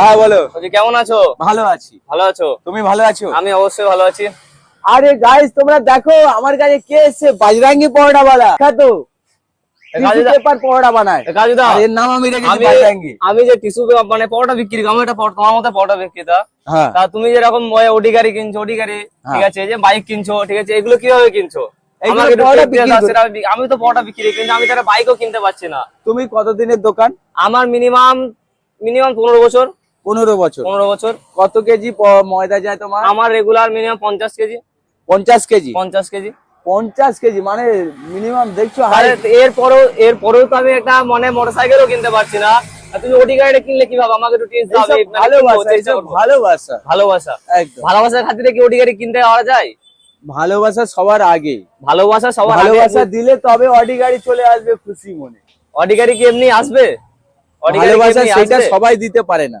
হ্যাঁ বলো। কেমন আছো? ভালো আছি। ভালো আছো? তুমি ভালো আছো? আমি অবশ্যই ভালো আছি। আরে গাইস তোমরা দেখো আমার কাছে কে এসছে? বাজরাঙ্গি পরোটা বালা নাম আমি যে টিস্যু মানে পরোটা বিক্রি আমি তোমার মতো পরোটা বিক্রেতা। হ্যাঁ। তা তুমি যেরকম ওডি গাড়ি কিনছো ওডি গাড়ি ঠিক হ্যাঁ। আছে যে বাইক কিনছো ঠিক আছে এগুলো কীভাবে কিনছো? আমি তো পরোটা বিক্রি করি কিন্তু আমি তারা বাইকও কিনতে পারছি না। তুমি কতদিনের দোকান? আমার মিনিমাম মিনিমাম পনেরো বছর। পনেরো বছর। পনেরো বছর। কত কেজি ময়দা যায় তোমার? আমার রেগুলার মিনিমাম পঞ্চাশ কেজি। পঞ্চাশ কেজি? পঞ্চাশ কেজি। পঞ্চাশ কেজি মানে মিনিমাম দেখছ এরপরেও এরপরেও তো আমি একটা মানে মোটরসাইকেলও কিনতে পারছি না। আর তুমি ওডি গাড়িটা কিনলে কীভাবে? আমাকে একটু টিপস দাও মানে ভালোবাসা। ভালোবাসা। ভালোবাসা। একদম। ভালোবাসার খাতিরে কি ওডি গাড়ি কিনতে পারা যায়? ভালোবাসা সবার আগে। ভালোবাসা সবার ভালোবাসা দিলে তবে অডি গাড়ি চলে আসবে খুশি মনে। অডি গাড়ি কি এমনি আসবে? কি ভালোবাসা সেটা সবাই দিতে পারে না।